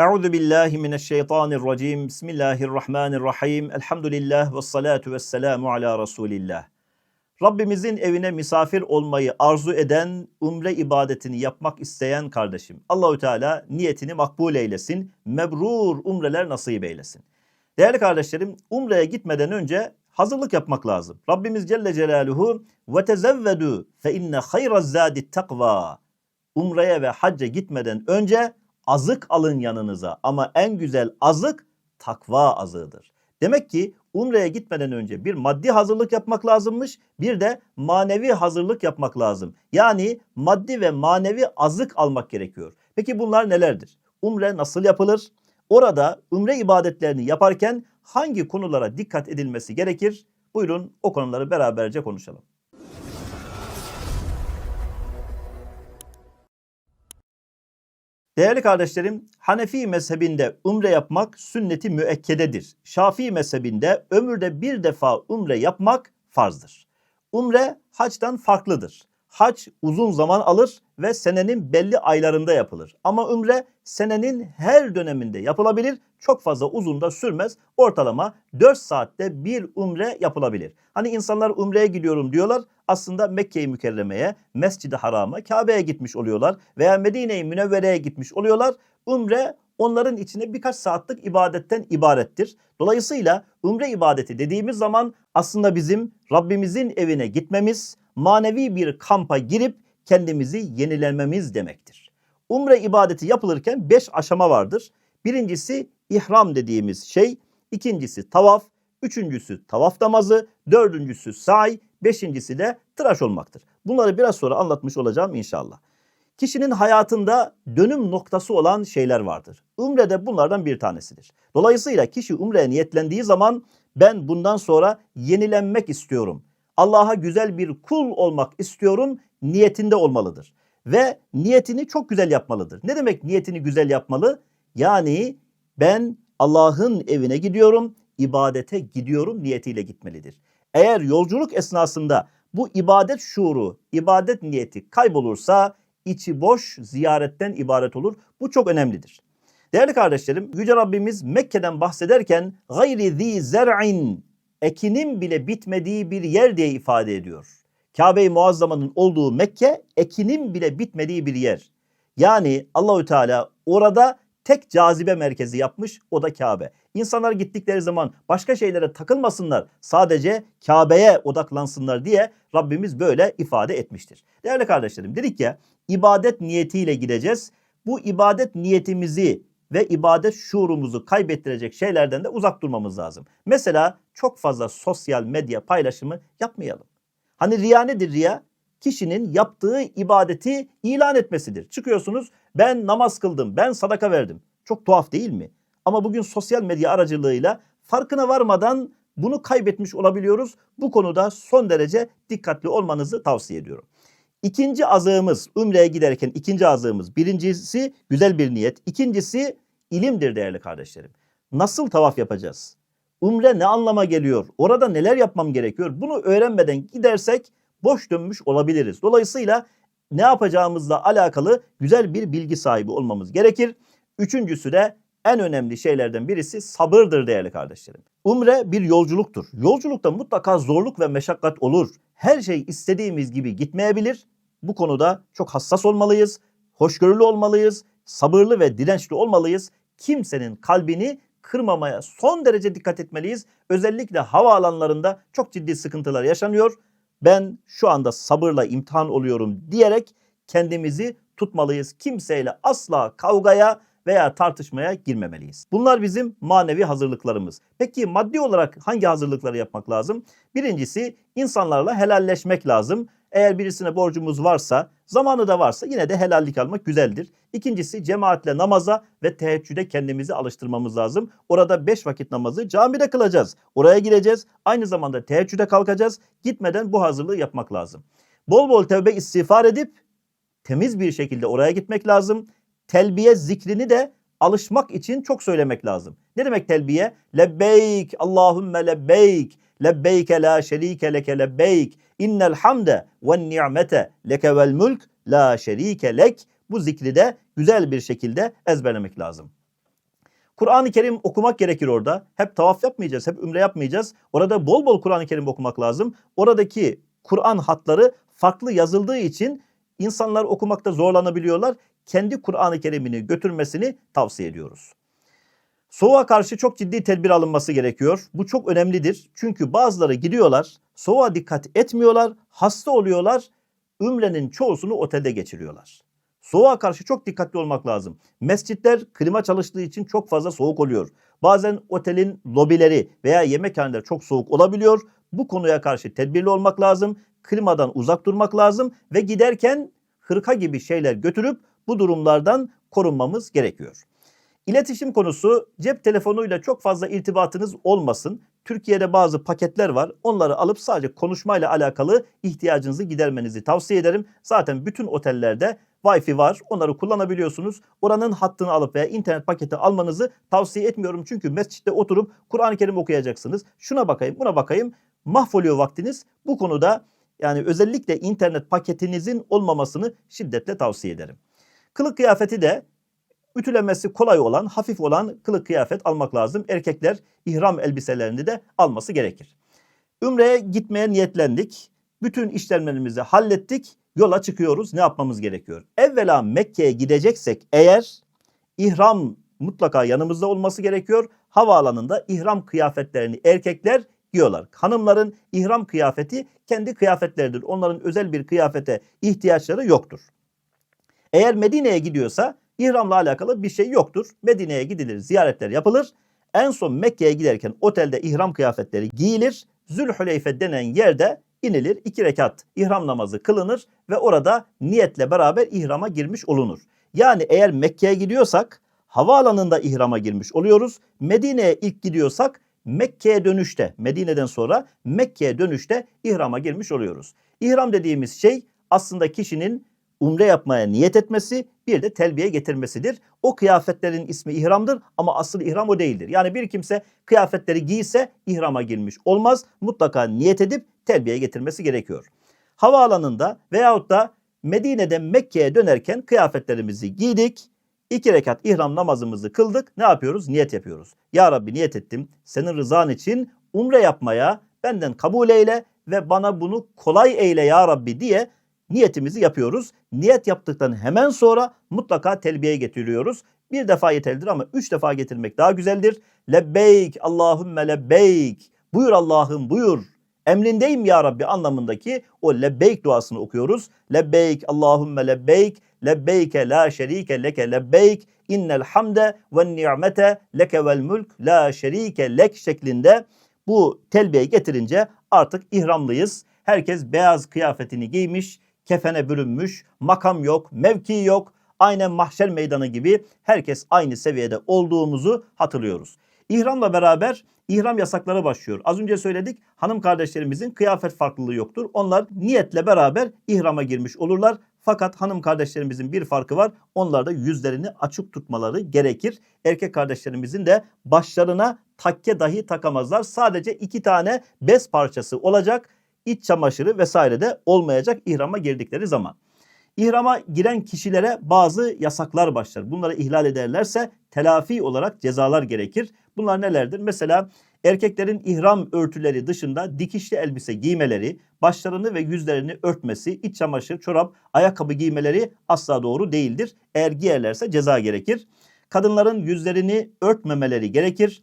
Euzu billahi mineşşeytanirracim. Bismillahirrahmanirrahim. Elhamdülillah ve salatu vesselamu ala Resulillah. Rabbimizin evine misafir olmayı arzu eden, umre ibadetini yapmak isteyen kardeşim. Allahü Teala niyetini makbul eylesin. Mebrur umreler nasip eylesin. Değerli kardeşlerim, umreye gitmeden önce hazırlık yapmak lazım. Rabbimiz Celle Celaluhu ve tezevvedu fe inne hayraz zadi takva. Umreye ve hacca gitmeden önce azık alın yanınıza ama en güzel azık takva azığıdır. Demek ki Umre'ye gitmeden önce bir maddi hazırlık yapmak lazımmış, bir de manevi hazırlık yapmak lazım. Yani maddi ve manevi azık almak gerekiyor. Peki bunlar nelerdir? Umre nasıl yapılır? Orada umre ibadetlerini yaparken hangi konulara dikkat edilmesi gerekir? Buyurun o konuları beraberce konuşalım. Değerli kardeşlerim, Hanefi mezhebinde umre yapmak sünneti müekkededir. Şafii mezhebinde ömürde bir defa umre yapmak farzdır. Umre haçtan farklıdır. Hac uzun zaman alır ve senenin belli aylarında yapılır. Ama umre senenin her döneminde yapılabilir. Çok fazla uzun da sürmez. Ortalama 4 saatte bir umre yapılabilir. Hani insanlar umreye gidiyorum diyorlar. Aslında Mekke-i Mükerreme'ye, Mescid-i Haram'a, Kabe'ye gitmiş oluyorlar. Veya Medine-i Münevvere'ye gitmiş oluyorlar. Umre onların içine birkaç saatlik ibadetten ibarettir. Dolayısıyla umre ibadeti dediğimiz zaman aslında bizim Rabbimizin evine gitmemiz, manevi bir kampa girip kendimizi yenilememiz demektir. Umre ibadeti yapılırken beş aşama vardır. Birincisi ihram dediğimiz şey, ikincisi tavaf, üçüncüsü tavaf namazı, dördüncüsü say, beşincisi de tıraş olmaktır. Bunları biraz sonra anlatmış olacağım inşallah. Kişinin hayatında dönüm noktası olan şeyler vardır. Umre de bunlardan bir tanesidir. Dolayısıyla kişi umreye niyetlendiği zaman ben bundan sonra yenilenmek istiyorum. Allah'a güzel bir kul olmak istiyorum niyetinde olmalıdır. Ve niyetini çok güzel yapmalıdır. Ne demek niyetini güzel yapmalı? Yani ben Allah'ın evine gidiyorum, ibadete gidiyorum niyetiyle gitmelidir. Eğer yolculuk esnasında bu ibadet şuuru, ibadet niyeti kaybolursa içi boş ziyaretten ibaret olur. Bu çok önemlidir. Değerli kardeşlerim, Yüce Rabbimiz Mekke'den bahsederken gayri zi zer'in ekinin bile bitmediği bir yer diye ifade ediyor. Kabe-i Muazzama'nın olduğu Mekke ekinin bile bitmediği bir yer. Yani Allahü Teala orada tek cazibe merkezi yapmış o da Kabe. İnsanlar gittikleri zaman başka şeylere takılmasınlar. Sadece Kabe'ye odaklansınlar diye Rabbimiz böyle ifade etmiştir. Değerli kardeşlerim dedik ya ibadet niyetiyle gideceğiz. Bu ibadet niyetimizi ve ibadet şuurumuzu kaybettirecek şeylerden de uzak durmamız lazım. Mesela çok fazla sosyal medya paylaşımı yapmayalım. Hani riya nedir riya? Kişinin yaptığı ibadeti ilan etmesidir. Çıkıyorsunuz ben namaz kıldım, ben sadaka verdim. Çok tuhaf değil mi? Ama bugün sosyal medya aracılığıyla farkına varmadan bunu kaybetmiş olabiliyoruz. Bu konuda son derece dikkatli olmanızı tavsiye ediyorum. İkinci azığımız, Ümre'ye giderken ikinci azığımız. Birincisi güzel bir niyet. İkincisi ilimdir değerli kardeşlerim. Nasıl tavaf yapacağız? Umre ne anlama geliyor? Orada neler yapmam gerekiyor? Bunu öğrenmeden gidersek boş dönmüş olabiliriz. Dolayısıyla ne yapacağımızla alakalı güzel bir bilgi sahibi olmamız gerekir. Üçüncüsü de en önemli şeylerden birisi sabırdır değerli kardeşlerim. Umre bir yolculuktur. Yolculukta mutlaka zorluk ve meşakkat olur. Her şey istediğimiz gibi gitmeyebilir. Bu konuda çok hassas olmalıyız, hoşgörülü olmalıyız, sabırlı ve dirençli olmalıyız. Kimsenin kalbini kırmamaya son derece dikkat etmeliyiz. Özellikle havaalanlarında çok ciddi sıkıntılar yaşanıyor. Ben şu anda sabırla imtihan oluyorum diyerek kendimizi tutmalıyız. Kimseyle asla kavgaya veya tartışmaya girmemeliyiz. Bunlar bizim manevi hazırlıklarımız. Peki maddi olarak hangi hazırlıkları yapmak lazım? Birincisi insanlarla helalleşmek lazım. Eğer birisine borcumuz varsa, zamanı da varsa yine de helallik almak güzeldir. İkincisi cemaatle namaza ve teheccüde kendimizi alıştırmamız lazım. Orada beş vakit namazı camide kılacağız. Oraya gireceğiz. Aynı zamanda teheccüde kalkacağız. Gitmeden bu hazırlığı yapmak lazım. Bol bol tevbe istiğfar edip temiz bir şekilde oraya gitmek lazım. Telbiye zikrini de alışmak için çok söylemek lazım. Ne demek telbiye? Lebbeyk, Allahümme lebbeyk, lebbeyke la şerike leke lebbeyk, innel hamde ve ni'mete leke vel mulk la şerike lek. Bu zikri de güzel bir şekilde ezberlemek lazım. Kur'an-ı Kerim okumak gerekir orada. Hep tavaf yapmayacağız, hep ümre yapmayacağız. Orada bol bol Kur'an-ı Kerim okumak lazım. Oradaki Kur'an hatları farklı yazıldığı için insanlar okumakta zorlanabiliyorlar. Kendi Kur'an-ı Kerim'ini götürmesini tavsiye ediyoruz. Soğuğa karşı çok ciddi tedbir alınması gerekiyor. Bu çok önemlidir. Çünkü bazıları gidiyorlar, soğuğa dikkat etmiyorlar, hasta oluyorlar, ümrenin çoğusunu otelde geçiriyorlar. Soğuğa karşı çok dikkatli olmak lazım. Mescitler klima çalıştığı için çok fazla soğuk oluyor. Bazen otelin lobileri veya yemekhaneler çok soğuk olabiliyor. Bu konuya karşı tedbirli olmak lazım. Klimadan uzak durmak lazım ve giderken hırka gibi şeyler götürüp bu durumlardan korunmamız gerekiyor. İletişim konusu cep telefonuyla çok fazla irtibatınız olmasın. Türkiye'de bazı paketler var. Onları alıp sadece konuşmayla alakalı ihtiyacınızı gidermenizi tavsiye ederim. Zaten bütün otellerde Wi-Fi var. Onları kullanabiliyorsunuz. Oranın hattını alıp veya internet paketi almanızı tavsiye etmiyorum. Çünkü mescitte oturup Kur'an-ı Kerim okuyacaksınız. Şuna bakayım, buna bakayım. Mahvoluyor vaktiniz. Bu konuda yani özellikle internet paketinizin olmamasını şiddetle tavsiye ederim. Kılık kıyafeti de ütülemesi kolay olan, hafif olan kılık kıyafet almak lazım. Erkekler ihram elbiselerini de alması gerekir. Ümre'ye gitmeye niyetlendik. Bütün işlemlerimizi hallettik. Yola çıkıyoruz. Ne yapmamız gerekiyor? Evvela Mekke'ye gideceksek eğer ihram mutlaka yanımızda olması gerekiyor. Havaalanında ihram kıyafetlerini erkekler giyiyorlar. Hanımların ihram kıyafeti kendi kıyafetleridir. Onların özel bir kıyafete ihtiyaçları yoktur. Eğer Medine'ye gidiyorsa ihramla alakalı bir şey yoktur. Medine'ye gidilir, ziyaretler yapılır. En son Mekke'ye giderken otelde ihram kıyafetleri giyilir. Zülhüleyfe denen yerde inilir. iki rekat ihram namazı kılınır ve orada niyetle beraber ihrama girmiş olunur. Yani eğer Mekke'ye gidiyorsak havaalanında ihrama girmiş oluyoruz. Medine'ye ilk gidiyorsak Mekke'ye dönüşte, Medine'den sonra Mekke'ye dönüşte ihrama girmiş oluyoruz. İhram dediğimiz şey aslında kişinin umre yapmaya niyet etmesi bir de telbiye getirmesidir. O kıyafetlerin ismi ihramdır ama asıl ihram o değildir. Yani bir kimse kıyafetleri giyse ihrama girmiş olmaz. Mutlaka niyet edip telbiye getirmesi gerekiyor. Havaalanında veyahut da Medine'den Mekke'ye dönerken kıyafetlerimizi giydik. İki rekat ihram namazımızı kıldık. Ne yapıyoruz? Niyet yapıyoruz. Ya Rabbi niyet ettim. Senin rızan için umre yapmaya benden kabul eyle ve bana bunu kolay eyle ya Rabbi diye niyetimizi yapıyoruz. Niyet yaptıktan hemen sonra mutlaka telbiye getiriyoruz. Bir defa yeterlidir ama üç defa getirmek daha güzeldir. Lebbeyk Allahümme lebbeyk. Buyur Allah'ım buyur. Emrindeyim ya Rabbi anlamındaki o lebbeyk duasını okuyoruz. Lebbeyk Allahümme lebbeyk. Lebbeyke la şerike leke lebbeyk. İnnel hamde ve ni'mete leke vel mulk la şerike lek şeklinde bu telbiye getirince artık ihramlıyız. Herkes beyaz kıyafetini giymiş, kefene bürünmüş, makam yok, mevki yok. Aynen mahşer meydanı gibi herkes aynı seviyede olduğumuzu hatırlıyoruz. İhramla beraber ihram yasakları başlıyor. Az önce söyledik hanım kardeşlerimizin kıyafet farklılığı yoktur. Onlar niyetle beraber ihrama girmiş olurlar. Fakat hanım kardeşlerimizin bir farkı var. Onlar da yüzlerini açık tutmaları gerekir. Erkek kardeşlerimizin de başlarına takke dahi takamazlar. Sadece iki tane bez parçası olacak. İç çamaşırı vesaire de olmayacak ihrama girdikleri zaman. İhrama giren kişilere bazı yasaklar başlar. Bunları ihlal ederlerse telafi olarak cezalar gerekir. Bunlar nelerdir? Mesela erkeklerin ihram örtüleri dışında dikişli elbise giymeleri, başlarını ve yüzlerini örtmesi, iç çamaşır, çorap, ayakkabı giymeleri asla doğru değildir. Eğer giyerlerse ceza gerekir. Kadınların yüzlerini örtmemeleri gerekir.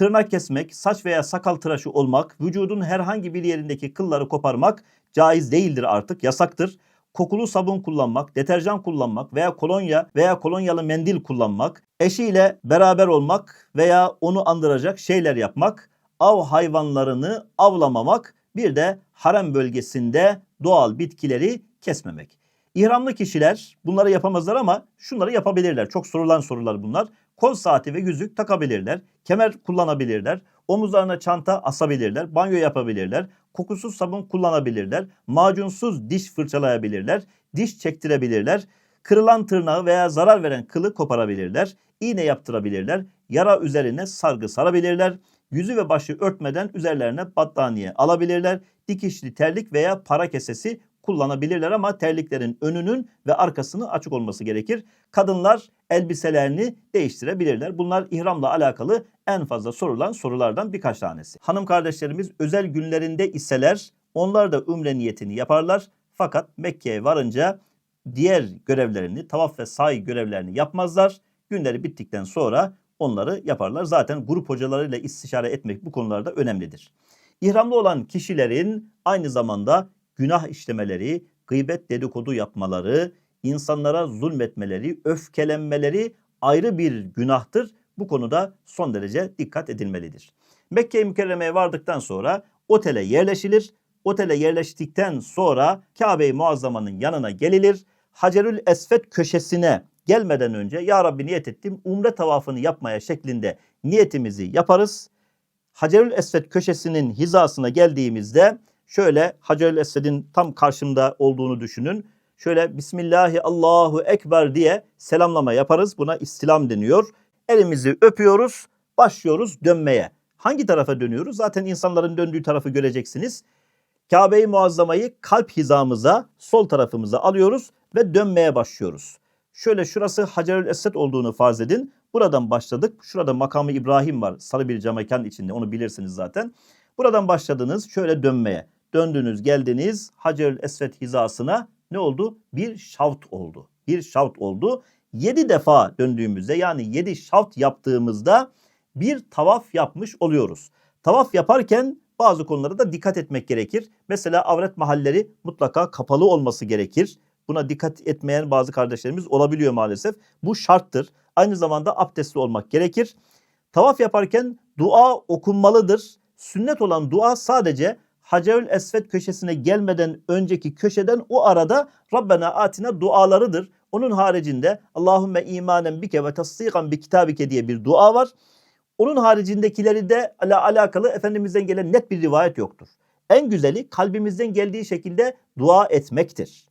Tırnak kesmek, saç veya sakal tıraşı olmak, vücudun herhangi bir yerindeki kılları koparmak caiz değildir artık, yasaktır kokulu sabun kullanmak, deterjan kullanmak veya kolonya veya kolonyalı mendil kullanmak, eşiyle beraber olmak veya onu andıracak şeyler yapmak, av hayvanlarını avlamamak, bir de harem bölgesinde doğal bitkileri kesmemek. İhramlı kişiler bunları yapamazlar ama şunları yapabilirler. Çok sorulan sorular bunlar. Kol saati ve yüzük takabilirler. Kemer kullanabilirler. Omuzlarına çanta asabilirler. Banyo yapabilirler. Kokusuz sabun kullanabilirler. Macunsuz diş fırçalayabilirler. Diş çektirebilirler. Kırılan tırnağı veya zarar veren kılı koparabilirler. İğne yaptırabilirler. Yara üzerine sargı sarabilirler. Yüzü ve başı örtmeden üzerlerine battaniye alabilirler. Dikişli terlik veya para kesesi kullanabilirler ama terliklerin önünün ve arkasının açık olması gerekir. Kadınlar elbiselerini değiştirebilirler. Bunlar ihramla alakalı en fazla sorulan sorulardan birkaç tanesi. Hanım kardeşlerimiz özel günlerinde iseler onlar da ümre niyetini yaparlar. Fakat Mekke'ye varınca diğer görevlerini, tavaf ve say görevlerini yapmazlar. Günleri bittikten sonra onları yaparlar. Zaten grup hocalarıyla istişare etmek bu konularda önemlidir. İhramlı olan kişilerin aynı zamanda günah işlemeleri, gıybet dedikodu yapmaları, insanlara zulmetmeleri, öfkelenmeleri ayrı bir günahtır. Bu konuda son derece dikkat edilmelidir. Mekke-i Mükerreme'ye vardıktan sonra otele yerleşilir. Otele yerleştikten sonra Kabe-i Muazzama'nın yanına gelilir. Hacerül Esved köşesine gelmeden önce ya Rabbi niyet ettim umre tavafını yapmaya şeklinde niyetimizi yaparız. Hacerül Esved köşesinin hizasına geldiğimizde şöyle Hacerül Esved'in tam karşımda olduğunu düşünün. Şöyle Bismillahi Allahu Ekber diye selamlama yaparız. Buna istilam deniyor. Elimizi öpüyoruz, başlıyoruz dönmeye. Hangi tarafa dönüyoruz? Zaten insanların döndüğü tarafı göreceksiniz. Kabe-i Muazzama'yı kalp hizamıza, sol tarafımıza alıyoruz ve dönmeye başlıyoruz. Şöyle şurası Hacerül Esved olduğunu farz edin. Buradan başladık. Şurada makamı İbrahim var. Sarı bir cam mekan içinde. Onu bilirsiniz zaten. Buradan başladınız şöyle dönmeye. Döndünüz geldiniz Hacerül Esved hizasına ne oldu? Bir şavt oldu. Bir şavt oldu. Yedi defa döndüğümüzde yani yedi şavt yaptığımızda bir tavaf yapmış oluyoruz. Tavaf yaparken bazı konulara da dikkat etmek gerekir. Mesela avret mahalleri mutlaka kapalı olması gerekir. Buna dikkat etmeyen bazı kardeşlerimiz olabiliyor maalesef. Bu şarttır. Aynı zamanda abdestli olmak gerekir. Tavaf yaparken dua okunmalıdır. Sünnet olan dua sadece Hacerül Esved köşesine gelmeden önceki köşeden o arada Rabbena atina dualarıdır. Onun haricinde Allahümme imanen bike ve tasdikan bi kitabike diye bir dua var. Onun haricindekileri de ala alakalı Efendimiz'den gelen net bir rivayet yoktur. En güzeli kalbimizden geldiği şekilde dua etmektir.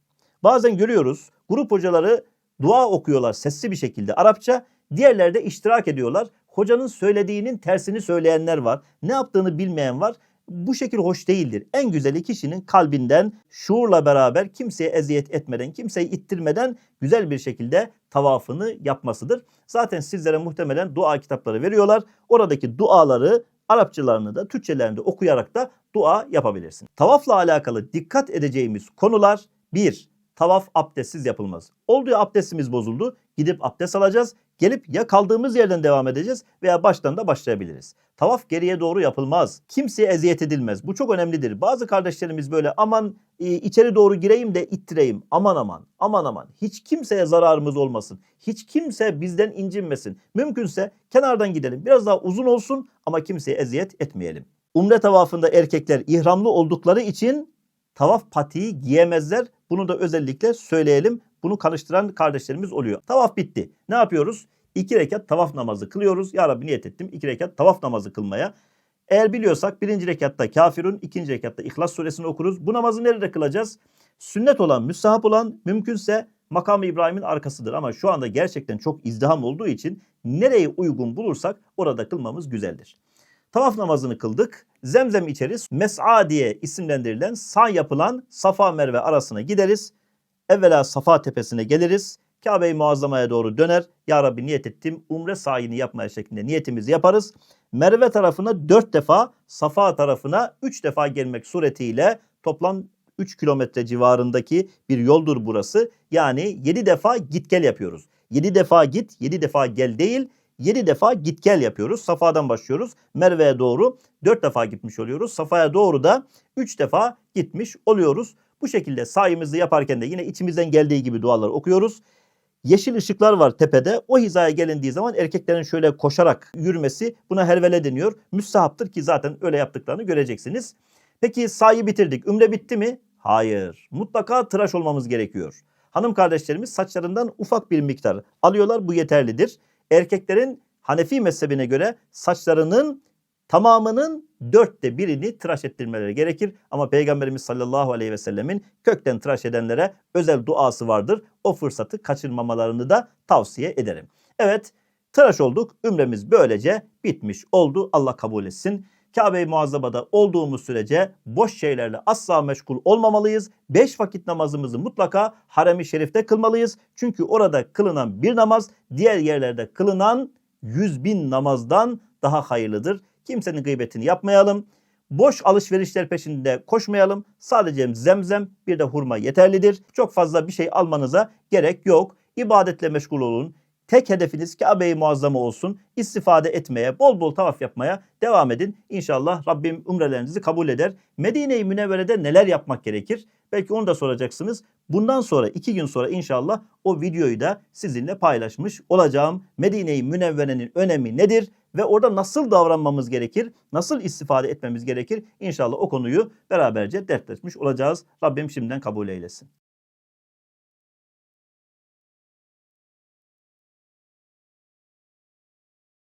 Bazen görüyoruz grup hocaları dua okuyorlar sesli bir şekilde Arapça. Diğerleri de iştirak ediyorlar. Hocanın söylediğinin tersini söyleyenler var. Ne yaptığını bilmeyen var. Bu şekil hoş değildir. En güzeli kişinin kalbinden şuurla beraber kimseye eziyet etmeden, kimseyi ittirmeden güzel bir şekilde tavafını yapmasıdır. Zaten sizlere muhtemelen dua kitapları veriyorlar. Oradaki duaları Arapçalarını da Türkçelerini de okuyarak da dua yapabilirsin. Tavafla alakalı dikkat edeceğimiz konular 1 tavaf abdestsiz yapılmaz. Oldu ya abdestimiz bozuldu. Gidip abdest alacağız. Gelip ya kaldığımız yerden devam edeceğiz veya baştan da başlayabiliriz. Tavaf geriye doğru yapılmaz. Kimseye eziyet edilmez. Bu çok önemlidir. Bazı kardeşlerimiz böyle aman e, içeri doğru gireyim de ittireyim. Aman aman aman aman. Hiç kimseye zararımız olmasın. Hiç kimse bizden incinmesin. Mümkünse kenardan gidelim. Biraz daha uzun olsun ama kimseye eziyet etmeyelim. Umre tavafında erkekler ihramlı oldukları için tavaf patiği giyemezler. Bunu da özellikle söyleyelim. Bunu karıştıran kardeşlerimiz oluyor. Tavaf bitti. Ne yapıyoruz? İki rekat tavaf namazı kılıyoruz. Ya Rabbi niyet ettim iki rekat tavaf namazı kılmaya. Eğer biliyorsak birinci rekatta kafirun, ikinci rekatta İhlas suresini okuruz. Bu namazı nerede kılacağız? Sünnet olan, müstahap olan mümkünse makamı İbrahim'in arkasıdır. Ama şu anda gerçekten çok izdiham olduğu için nereye uygun bulursak orada kılmamız güzeldir. Tavaf namazını kıldık. Zemzem içeriz. Mes'a diye isimlendirilen sağ yapılan Safa Merve arasına gideriz. Evvela Safa tepesine geliriz. Kabe-i Muazzama'ya doğru döner. Ya Rabbi niyet ettim. Umre sayini yapmaya şeklinde niyetimizi yaparız. Merve tarafına 4 defa, Safa tarafına 3 defa gelmek suretiyle toplam 3 kilometre civarındaki bir yoldur burası. Yani 7 defa git gel yapıyoruz. 7 defa git, 7 defa gel değil. 7 defa git gel yapıyoruz. Safa'dan başlıyoruz. Merve'ye doğru 4 defa gitmiş oluyoruz. Safa'ya doğru da 3 defa gitmiş oluyoruz. Bu şekilde sayımızı yaparken de yine içimizden geldiği gibi duaları okuyoruz. Yeşil ışıklar var tepede. O hizaya gelindiği zaman erkeklerin şöyle koşarak yürümesi buna hervele deniyor. Müstahaptır ki zaten öyle yaptıklarını göreceksiniz. Peki sayı bitirdik. Ümre bitti mi? Hayır. Mutlaka tıraş olmamız gerekiyor. Hanım kardeşlerimiz saçlarından ufak bir miktar alıyorlar. Bu yeterlidir. Erkeklerin Hanefi mezhebine göre saçlarının tamamının dörtte birini tıraş ettirmeleri gerekir. Ama Peygamberimiz sallallahu aleyhi ve sellemin kökten tıraş edenlere özel duası vardır. O fırsatı kaçırmamalarını da tavsiye ederim. Evet tıraş olduk. Ümremiz böylece bitmiş oldu. Allah kabul etsin. Kabe-i Muazzama'da olduğumuz sürece boş şeylerle asla meşgul olmamalıyız. Beş vakit namazımızı mutlaka harem-i şerifte kılmalıyız. Çünkü orada kılınan bir namaz diğer yerlerde kılınan yüz bin namazdan daha hayırlıdır. Kimsenin gıybetini yapmayalım. Boş alışverişler peşinde koşmayalım. Sadece zemzem bir de hurma yeterlidir. Çok fazla bir şey almanıza gerek yok. İbadetle meşgul olun. Tek hedefiniz Kabe-i Muazzama olsun. İstifade etmeye, bol bol tavaf yapmaya devam edin. İnşallah Rabbim umrelerinizi kabul eder. Medine-i Münevvere'de neler yapmak gerekir? Belki onu da soracaksınız. Bundan sonra iki gün sonra inşallah o videoyu da sizinle paylaşmış olacağım. Medine-i Münevvere'nin önemi nedir? Ve orada nasıl davranmamız gerekir? Nasıl istifade etmemiz gerekir? İnşallah o konuyu beraberce dertleşmiş olacağız. Rabbim şimdiden kabul eylesin.